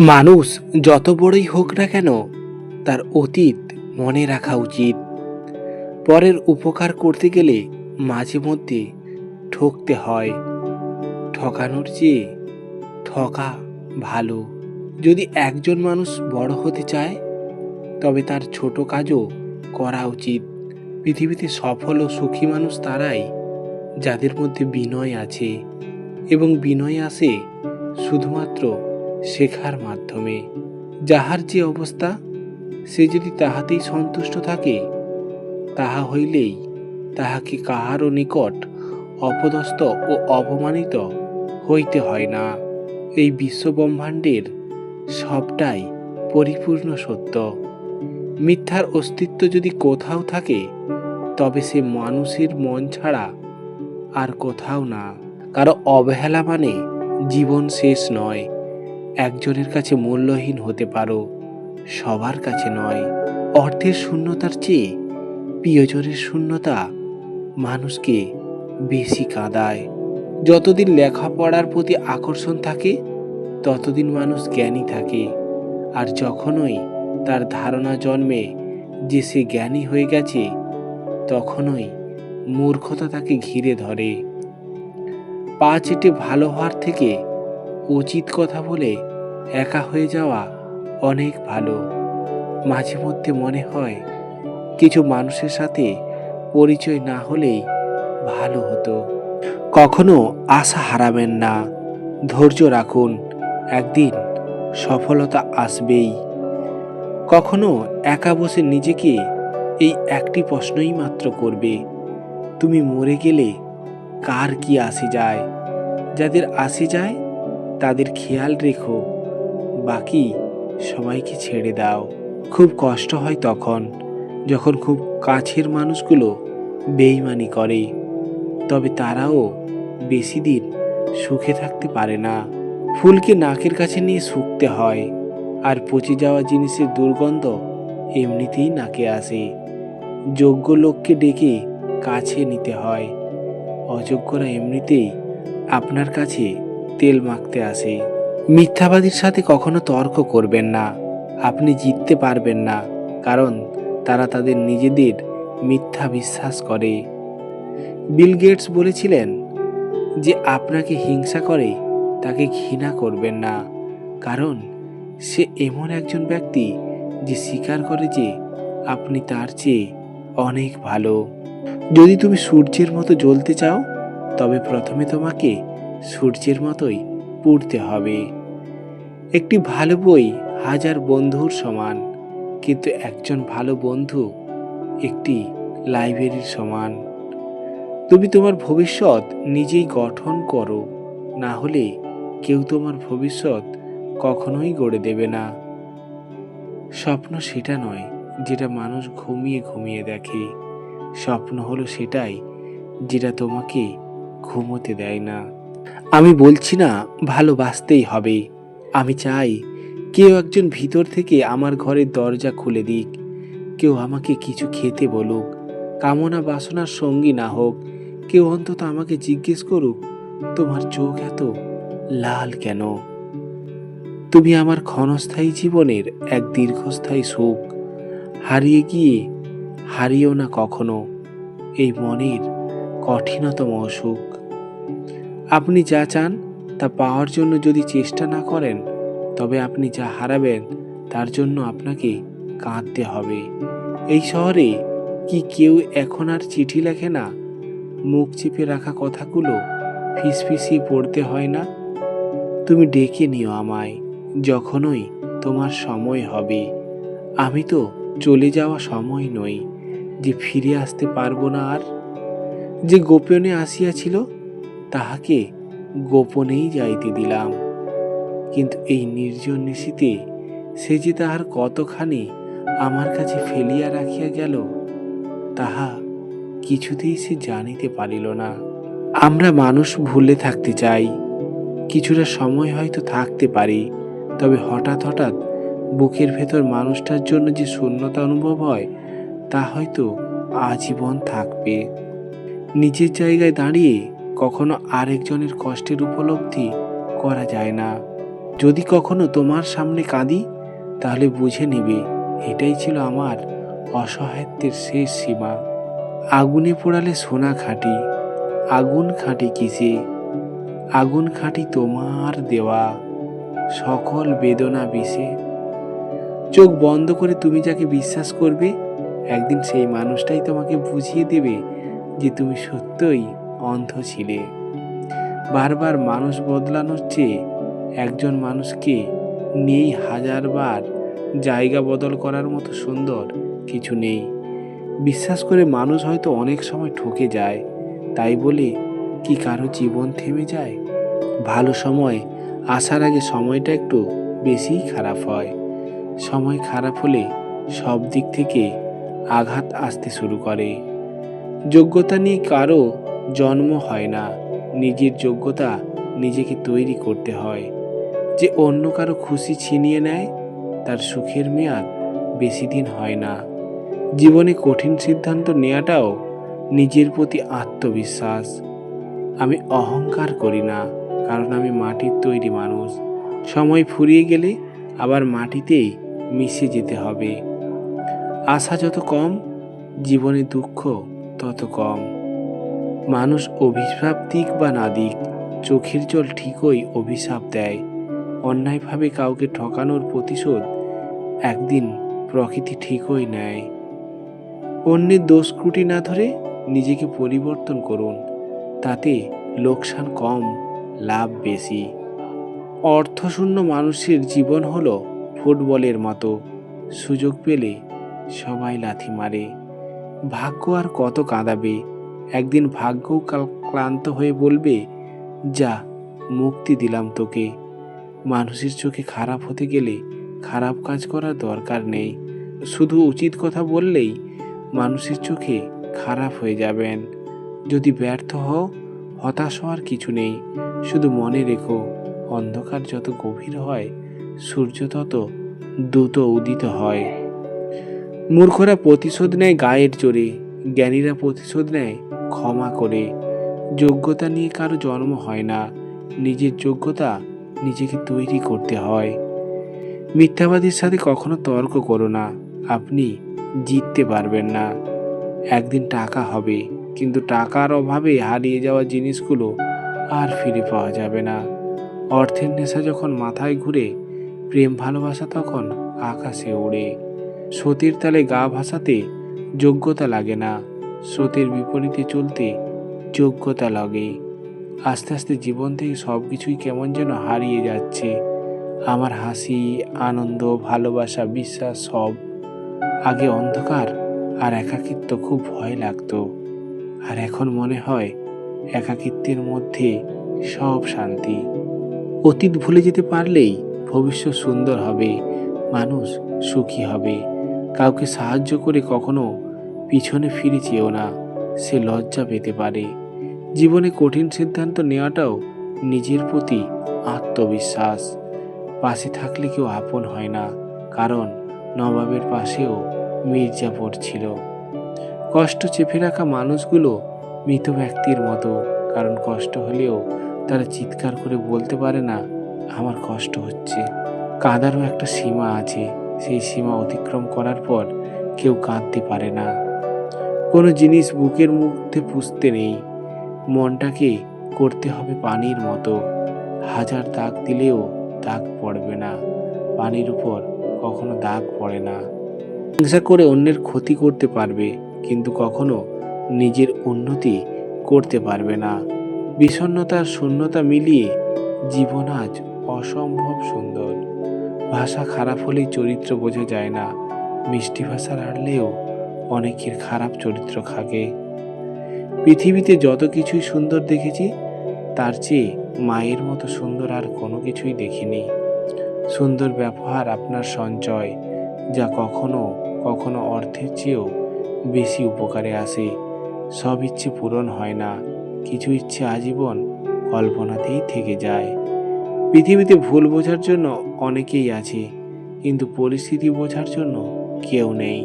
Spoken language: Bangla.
মানুষ যত বড়ই হোক না কেন, তার অতীত মনে রাখা উচিত। পরের উপকার করতে গেলে মাঝে মধ্যে ঠকতে হয়। ঠকানোর চেয়ে ঠকা ভালো। যদি একজন মানুষ বড় হতে চায়, তবে তার ছোট কাজও করা উচিত। পৃথিবীতে সফল ও সুখী মানুষ তারাই যাদের মধ্যে বিনয় আছে। এবং বিনয় আসে শুধুমাত্র শেখার মাধ্যমে। যাহার যে অবস্থা, সে যদি তাহাতেই সন্তুষ্ট থাকে, তাহা হইলেই তাহাকে কাহারও নিকট অপদস্থ ও অপমানিত হইতে হয় না। এই বিশ্বব্রহ্মাণ্ডের সবটাই পরিপূর্ণ সত্য। মিথ্যার অস্তিত্ব যদি কোথাও থাকে, তবে সে মানুষের মন ছাড়া আর কোথাও না। কারও অবহেলা মানে জীবন শেষ নয়। একজনের কাছে মূল্যহীন হতে পারো, সবার কাছে নয় অর্থের শূন্যতার চেয়ে প্রিয়জনের শূন্যতা মানুষকে বেশি কাঁদায়। যতদিন লেখাপড়ার প্রতি আকর্ষণ থাকে, ততদিন মানুষ জ্ঞানী থাকে। আর যখনই তার ধারণা জন্মে যে সে জ্ঞানী হয়ে গেছে, তখনই মূর্খতা তাকে ঘিরে ধরে। পা চেটে ভালো হওয়ার থেকে উচিত কথা বলে একা হয়ে যাওয়া অনেক ভালো। মাঝে মধ্যে মনে হয় কিছু মানুষের সাথে পরিচয় না হলেই ভালো হতো। কখনো আশা হারাবেন না। ধৈর্য রাখুন, একদিন সফলতা আসবেই। কখনো একা বসে নিজেকে এই একটি প্রশ্নই মাত্র করবে, তুমি মরে গেলে কার কি আসে যায়? যাদের আসে যায় তাদের খেয়াল রেখো। বাকি সবাইকে ছেড়ে দাও। খুব কষ্ট হয় তখন, যখন খুব কাছের মানুষগুলো বেইমানি করে। তবে তারাও বেশি দিন সুখে থাকতে পারে না। ফুলকে নাকের কাছে নিয়ে শুকতে হয়, আর পচে যাওয়া জিনিসের দুর্গন্ধ এমনিতেই নাকে আসে। যোগ্য লোককে ডেকে কাছে নিতে হয়। অযোগ্যরা এমনিতেই আপনার কাছে তেল মাখতে আসে। মিথ্যাবাদীর সাথে কখনো তর্ক করবেন না। আপনি জিততে পারবেন না, কারণ তারা তাদের নিজেদের মিথ্যা বিশ্বাস করে। বিল গেটস বলেছিলেন যে আপনাকে হিংসা করে, তাকে ঘৃণা করবেন না, কারণ সে এমন একজন ব্যক্তি যে স্বীকার করে যে আপনি তার চেয়ে অনেক ভালো। যদি তুমি সূর্যের মতো জ্বলতে চাও, তবে প্রথমে তোমাকে সূর্যের মতোই পড়তে হবে। একটি ভালো বই হাজার বন্ধুর সমান, কিন্তু একজন ভালো বন্ধু একটি লাইব্রেরির সমান। তুমি তোমার ভবিষ্যৎ নিজেই গঠন করো, না হলে কেউ তোমার ভবিষ্যৎ কখনোই গড়ে দেবে না। স্বপ্ন সেটা নয় যেটা মানুষ ঘুমিয়ে ঘুমিয়ে দেখে। স্বপ্ন হলো সেটাই যেটা তোমাকে ঘুমোতে দেয় না। আমি বলছি না ভালোবাসতেই হবে। আমি চাই কেউ একজন ভিতর থেকে আমার ঘরের দরজা খুলে দিক। কেউ আমাকে কিছু খেতে বলুক, কামনা বাসনার সঙ্গী না হোক। কেউ অন্তত আমাকে জিজ্ঞেস করুক, তোমার চোখ এত লাল কেন? তুমি আমার ক্ষণস্থায়ী জীবনের এক দীর্ঘস্থায়ী সুখ। হারিয়ে গিয়ে হারিয়েও না কখনো এই মনের কঠিনতম অসুখ। আপনি যা চান তা পাওয়ার জন্য যদি চেষ্টা না করেন, তবে আপনি যা হারাবেন, তার জন্য আপনাকে কাঁদতে হবে। এই শহরে কি কেউ এখন আর চিঠি লেখে না? মুখ চেপে রাখা কথাগুলো ফিসফিসিয়ে পড়তে হয় না? তুমি ডেকে নিও আমায়, যখনই তোমার সময় হবে। আমি তো চলে যাওয়া সময় নই, যে ফিরে আসতে পারব না আর। যে গোপনে আসিয়াছিল তাহাকে গোপনেই যাইতে দিলাম। কিন্তু এই নির্জন নিশীতে সে যে তাহার কতখানি আমার কাছে ফেলিয়া রাখিয়া গেল, তাহা কিছুতেই সে জানিতে পারিল না। আমরা মানুষ ভুলে থাকতে চাই, কিছুটা সময় হয়তো থাকতে পারি, তবে হঠাৎ হঠাৎ বুকের ভেতর মানুষটার জন্য যে শূন্যতা অনুভব হয়, তা হয়তো আজীবন থাকবে। নিজের জায়গায় দাঁড়িয়ে কখনো আরেকজনের কষ্টের উপলব্ধি করা যায় না। যদি কখনো তোমার সামনে কাঁদি, তাহলে বুঝে নিবে, এটাই ছিল আমার অসহায়ত্বের শেষ সীমা। আগুনে পোড়ালে সোনা খাঁটি, আগুন খাঁটি কিসে? আগুন খাঁটি তোমার দেওয়া, সকল বেদনা বিষে। চোখ বন্ধ করে তুমি যাকে বিশ্বাস করবে, একদিন সেই মানুষটাই তোমাকে বুঝিয়ে দেবে যে তুমি সত্যই অন্ধ ছিলে। বারবার মানুষ বদলানোর চেয়ে একজন মানুষকে নেই হাজারবার জায়গা বদল করার মতো সুন্দর কিছু নেই। বিশ্বাস করে মানুষ হয়তো অনেক সময় ঠকে যায়, তাই বলে কি কারও জীবন থেমে যায়? ভালো সময় আসার আগে সময়টা একটু বেশিই খারাপ হয়। সময় খারাপ হলে সব দিক থেকে আঘাত আসতে শুরু করে। যোগ্যতা নিয়ে কারও জন্ম হয় না। নিজের যোগ্যতা নিজেকে তৈরি করতে হয়। যে অন্য কারও খুশি ছিনিয়ে নেয়, তার সুখের মেয়াদ বেশি দিন হয় না। জীবনে কঠিন সিদ্ধান্ত নেওয়াটাও নিজের প্রতি আত্মবিশ্বাস। আমি অহংকার করি না, কারণ আমি মাটির তৈরি মানুষ। সময় ফুরিয়ে গেলে আবার মাটিতেই মিশে যেতে হবে। আশা যত কম, জীবনে দুঃখ তত কম। মানুষ অভিশাপ দিক বা না দিক, চোখের জল ঠিকই অভিশাপ দেয়। অন্যায়ভাবে কাউকে ঠকানোর প্রতিশোধ একদিন প্রকৃতি ঠিকই নেয়। অন্যের দোষ ত্রুটি না ধরে নিজেকে পরিবর্তন করুন, তাতে লোকসান কম, লাভ বেশি। অর্থশূন্য মানুষের জীবন হলো ফুটবলের মতো, সুযোগ পেলে সবাই লাথি মারে। ভাগ্য আর কত কাঁদাবে একদিন ভাগ্যও কাল ক্লান্ত হয়ে বলবে, যা, মুক্তি দিলাম তোকে। মানুষের চোখে খারাপ হতে গেলে খারাপ কাজ করার দরকার নেই। শুধু উচিত কথা বললেই মানুষের চোখে খারাপ হয়ে যাবেন। যদি ব্যর্থ হও, হতাশ হওয়ার কিছু নেই। শুধু মনে রেখো, অন্ধকার যত গভীর হয়, সূর্য তত দ্রুত উদিত হয়। মূর্খরা প্রতিশোধ নেয় গায়ের জোরে, জ্ঞানীরা প্রতিশোধ নেয় ক্ষমা করে। যোগ্যতা নিয়ে কারও জন্ম হয় না। নিজের যোগ্যতা নিজেকে তৈরি করতে হয়। মিথ্যাবাদীর সাথে কখনো তর্ক করো না। আপনি জিততে পারবেন না। একদিন টাকা হবে, কিন্তু টাকার অভাবে হারিয়ে যাওয়া জিনিসগুলো আর ফিরে পাওয়া যাবে না। অর্থের নেশা যখন মাথায় ঘুরে, প্রেম ভালোবাসা তখন আকাশে ওড়ে। সতীর তালে গা ভাসাতে যোগ্যতা লাগে না। স্রোতের বিপরীতে চলতে যোগ্যতা লাগে। আস্তে আস্তে জীবন থেকে সব কিছুই কেমন যেন হারিয়ে যাচ্ছে। আমার হাসি, আনন্দ, ভালোবাসা, বিশ্বাস সব আগে অন্ধকার আর একাকিত্ব খুব ভয় লাগতো। আর এখন মনে হয় একাকিত্বের মধ্যে সব শান্তি। অতীত ভুলে যেতে পারলেই ভবিষ্যৎ সুন্দর হবে, মানুষ সুখী হবে। কাউকে সাহায্য করে কখনো পিছনে ফিরে চেয়েও না, সে লজ্জা পেতে পারে। জীবনে কঠিন সিদ্ধান্ত নেওয়াটাও নিজের প্রতি আত্মবিশ্বাস। পাশে থাকলে কেউ আপন হয় না, কারণ নবাবের পাশেও মির্জাপুর ছিল। কষ্ট চেপে রাখা মানুষগুলো মৃত ব্যক্তির মতো, কারণ কষ্ট হলেও তারা চিৎকার করে বলতে পারে না, আমার কষ্ট হচ্ছে। কাঁদারও একটা সীমা আছে, সেই সীমা অতিক্রম করার পর কেউ কাঁদতে পারে না। কোনো জিনিস বুকের মধ্যে পুষতে নেই। মনটাকে করতে হবে পানির মতো। হাজার দাগ দিলেও দাগ পড়বে না। পানির উপর কখনো দাগ পড়ে না। হিংসা করে অন্যের ক্ষতি করতে পারবে, কিন্তু কখনো নিজের উন্নতি করতে পারবে না। বিষণ্ণতার শূন্যতা মিলিয়ে জীবন আজ অসম্ভব সুন্দর। ভাষা খারাপ হলেই চরিত্র বোঝা যায় না। মিষ্টি ভাষার হারলেও অনেকের খারাপ চরিত্র খাগে। পৃথিবীতে যত কিছুই সুন্দর দেখেছি, তার চেয়ে মায়ের মতো সুন্দর আর কোনো কিছুই দেখিনি। সুন্দর ব্যবহার আপনার সঞ্চয়, যা কখনো কখনো অর্থের চেয়েও বেশি উপকারে আসে। সব ইচ্ছে পূরণ হয় না, কিছু ইচ্ছে আজীবন কল্পনাতেই থেকে যায়। পৃথিবীতে ভুল বোঝার জন্য অনেকেই আছে, কিন্তু পরিস্থিতি বোঝার জন্য কেউ নেই।